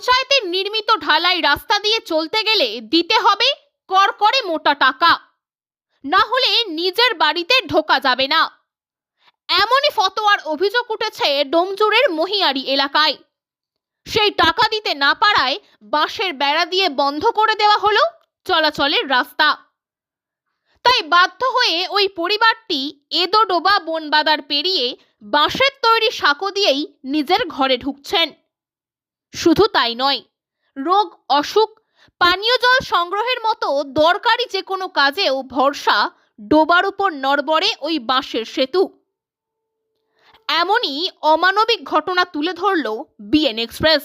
পঞ্চায়েতের নির্মিত ঢালাই রাস্তা দিয়ে চলতে গেলে দিতে হবে করকরে মোটা টাকা। না হলে নিজের বাড়িতে ঢোকা যাবে না। এমনই ফতোয়ার অভিযোগ উঠেছে ডোমজুরের মহিয়ারি এলাকায়। সেই টাকা দিতে না পারায় বাঁশের বেড়া দিয়ে বন্ধ করে দেওয়া হলো চলাচলের রাস্তা। তাই বাধ্য হয়ে ওই পরিবারটি এদোডোবা বনবাদার পেরিয়ে বাঁশের তৈরি সাঁকো দিয়েই নিজের ঘরে ঢুকছেন। শুধু তাই নয়, রোগ, অসুখ, পানীয় জল সংগ্রহের মতো দরকারি যে কোনো কাজেও ভরসা ডোবার উপর নড়বড়ে ওই বাঁশের সেতু। এমনই অমানবিক ঘটনা তুলে ধরল বিএন এক্সপ্রেস।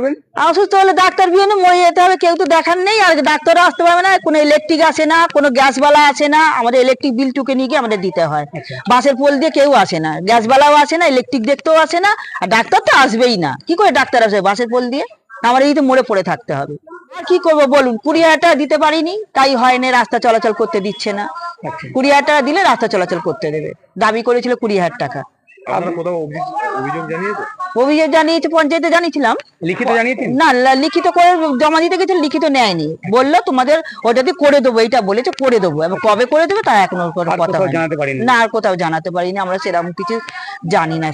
করবেন অসুস্থ হলে ডাক্তার বিহনে মরে যেতে হবে কেউ তো দেখার নেই আর ডাক্তারও আসতে পারবে না কোনো ইলেকট্রিক আসে না কোনো গ্যাসওয়ালা আসে না আমাদের ইলেকট্রিক বিল টুকে নিয়ে গিয়ে আমাদের দিতে হয়। আচ্ছা। বাসের পোল দিয়ে কেউ আসে না গ্যাসওয়ালাও আসে না ইলেকট্রিক দেখতেও আসে না আর ডাক্তার তো আসবেই না। কি করে ডাক্তার আসবে বাসের পোল দিয়ে? আমার এই তো মরে পড়ে থাকতে হবে। আর কি করব বলুন কুড়ি হাজার টাকা দিতে পারিনি তাই হয় না রাস্তা চলাচল করতে দিচ্ছে না। আচ্ছা। কুড়ি হাজার টাকা দিলে রাস্তা চলাচল করতে দেবে। দাবি করেছিল কুড়ি হাজার টাকা। আপনারা কোথাও অভিযোগ অভিযোগ জানিয়েছে? অভিযোগ জানিয়েছে পঞ্চায়েতে জানিয়েছিলাম। লিখিত জানিয়েছেন? না লা- লিখিত করে জমা দিতে গেছে লিখিত নেয়নি। বলল তোমাদের ওটা দিয়ে করে দেবো। এটা বলেছে করে দেবো। কবে করে দেবে তা এখনও কোনো আর কথা কোথাও হয়নি। জানাতে পারেনি? না আর কোথাও জানাতে পারিনি। আমরা সেরকম কিছু জানি না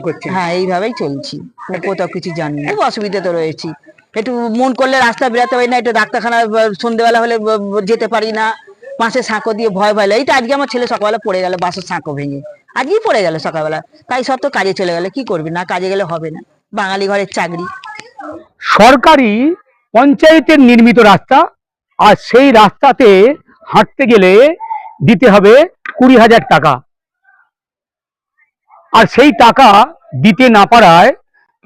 করছেন? হ্যাঁ এইভাবেই চলছি। আর কোথাও কিছু জানি না। খুব অসুবিধা তো রয়েছি। একটু মন করলে রাস্তা বেরাতে পারি না একটু ডাক্তারখানা বা- সন্ধ্যেবেলা হলে ব- ব- যেতে পারি না। বাসে সাঁকো দিয়ে ভয় ভয় লাগে। এই তো আজকে আমার ছেলে সকালবেলা পড়ে গেল বাসের সাঁকো ভেঙে। আজকেই পড়ে গেল সকালবেলা। তাই সব তো কাজে চলে গেলে, কি করবি? না কাজে গেলে হবে না। বাঙালি ঘরের চাকরি। সরকারি পঞ্চায়েতের নির্মিত রাস্তা, আর সেই রাস্তাতে হাঁটতে গেলে দিতে হবে কুড়ি হাজার টাকা। আর সেই টাকা দিতে না পারায়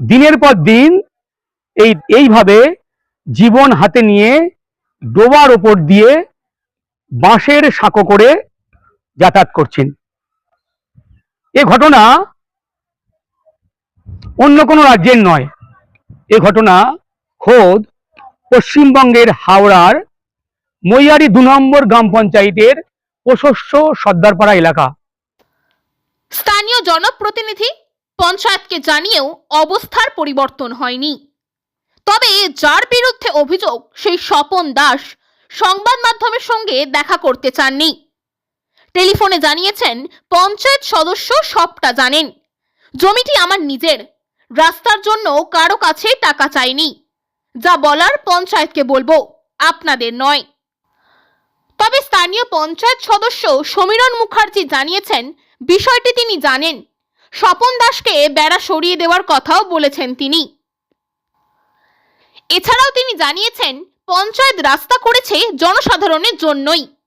দিনের পর দিন এই, এইভাবে জীবন হাতে নিয়ে ডোবার ওপর দিয়ে বাঁশের সাঁকো করে যাতায়াত করছেন। এ ঘটনা অন্য কোনো রাজ্যের নয়। এ ঘটনা খোদ পশ্চিমবঙ্গের হাওড়ার মৈয়ারি দু নম্বর গ্রাম পঞ্চায়েতের প্রশস্য সর্দারপাড়া এলাকা। স্থানীয় জনপ্রতিনিধি পঞ্চায়েতকে জানিয়েও অবস্থার পরিবর্তন হয়নি। তবে যার বিরুদ্ধে অভিযোগ, সেই স্বপন দাস সংবাদ মাধ্যমের সঙ্গে দেখা করতে চাননি। টেলিফোনে জানিয়েছেন, পঞ্চায়েত সদস্য সবটা জানেন। জমিটি আমার নিজের। রাস্তার জন্য কারও কাছে টাকা চাইনি। যা বলার পঞ্চায়েতকে বলব, আপনাদের নয়। তবে স্থানীয় পঞ্চায়েত সদস্য সমীরণ মুখার্জি জানিয়েছেন, বিষয়টি তিনি জানেন। স্বপন দাসকে বেড়া সরিয়ে দেওয়ার কথাও বলেছেন তিনি। এছাড়াও তিনি জানিয়েছেন, পঞ্চায়েত রাস্তা করেছে জনসাধারণের জন্যই।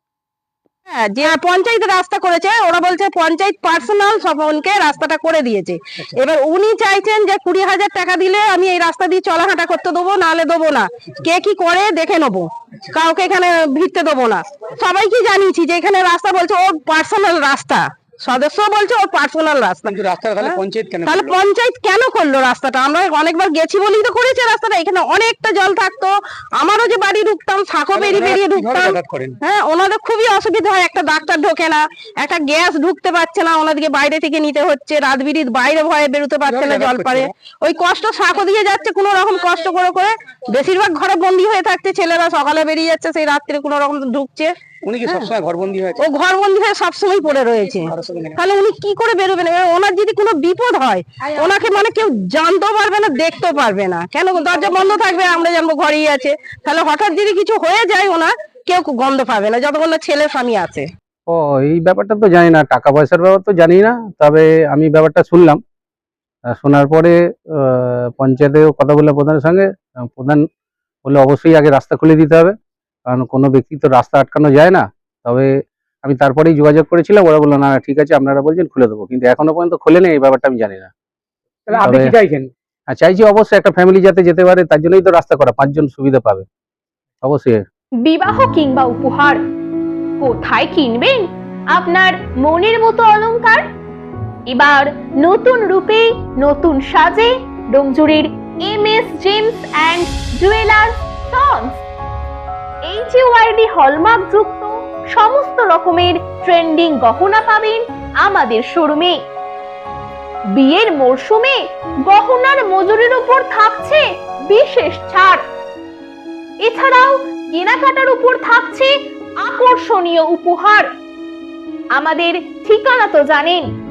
যে পঞ্চায়েত রাস্তা করেছে ওরা বলছে পঞ্চায়েত পার্সোনাল স্বপনকে রাস্তাটা করে দিয়েছে। এবার উনি চাইছেন যে কুড়ি হাজার টাকা দিলে আমি এই রাস্তা দিয়ে চলাহাঁটা করতে দেবো নাহলে দেবো না। কে কি করে দেখে নেব। কাউকে এখানে ভিড়তে দেবো না। সবাইকে জানিয়েছি যে এখানে রাস্তা বলছে ও পার্সোনাল রাস্তা। সদস্য বলছে ওর পার্সোনাল রাস্তা। কিন্তু রাস্তাটা তাহলে হ্যাঁ। পঞ্চায়েত কেন তাহলে করল? পঞ্চায়েত কেন করল রাস্তাটা? আমরা অনেকবার গেছি বলেই তো করেছে রাস্তাটা। এখানে অনেকটা জল থাকতো। আমারও যে বাড়ি ঢুকতাম তাহলে বেরিয়ে বেরিয়ে ঢুকতাম। হ্যাঁ ওনাদের খুবই অসুবিধা হয়। একটা ডাক্তার ঢোকে না একটা গ্যাস ঢুকতে পারছে না ওনাদেরকে বাইরে থেকে নিতে হচ্ছে। রাত বিরিত বাইরে ভয়ে বেরোতে পারছে না জল পারে ওই কষ্ট সাঁকো দিয়ে যাচ্ছে কোনো রকম কষ্ট করে করে। বেশিরভাগ ঘরে বন্দি হয়ে থাকছে ছেলেরা সকালে বেরিয়ে যাচ্ছে সেই রাত্রে কোনো রকম ঢুকছে। উনি কি সবসময় ঘরবন্দি হয়েছে ও ঘর বন্দি হয়ে সবসময় পড়ে রয়েছে? তাহলে উনি কি করে বেরোবেন? ওনার যদি কোনো বিপদ হয় ওনাকে মানে কেউ জানতেও পারবে না দেখতেও পারবে না। কেন? দরজা বন্ধ থাকবে আমরা জানব ঘরেই আছে। তাহলে হঠাৎ যদি কিছু হয়ে যায় ওনার কেউ গন্ধ পাবে না যতক্ষণ না ছেলে স্বামী আছে। ও এই ব্যাপারটা তো জানি না টাকা পয়সার ব্যাপার তো জানি না তবে আমি ব্যাপারটা শুনলাম। শোনার পরে আহ, পঞ্চায়েতেও কথা বলে প্রধানের সঙ্গে প্রধান বললে অবশ্যই আগে রাস্তা খুলে দিতে হবে কারণ কোনো ব্যক্তি তো রাস্তা আটকানো যায় না। তবে আমি তারপরেই যোগাযোগ করেছিলাম ওরা বলল না ঠিক আছে আপনারা বলছেন খুলে দেবো। কিন্তু এখনও পর্যন্ত খোলেনি এই ব্যাপারটা আমি জানি না। তাহলে আপনি চাইছেন? আর চাইছি অবশ্যই একটা ফ্যামিলি যাতে যেতে পারে তার জন্যই তো রাস্তা করা পাঁচজন সুবিধা পাবে। অবশ্যই। বিবাহ কিংবা উপহার কোথায় কিনবেন? আপনার মনের মতো অলংকার এবার নতুন রূপে, নতুন সাজে ডোমজুড়ির M S gems and jewellers tonnes. HUID hallmark যুক্ত সমস্ত রকমের ট্রেন্ডিং গহনা পাবেন আমাদের শোরুমে। বিয়ের মরশুমে গহনার মজুরির উপর থাকছে বিশেষ ছাড়। এছাড়াও কেনাকাটার উপর থাকছে আকর্ষণীয় উপহার। আমাদের ঠিকানা তো জানেন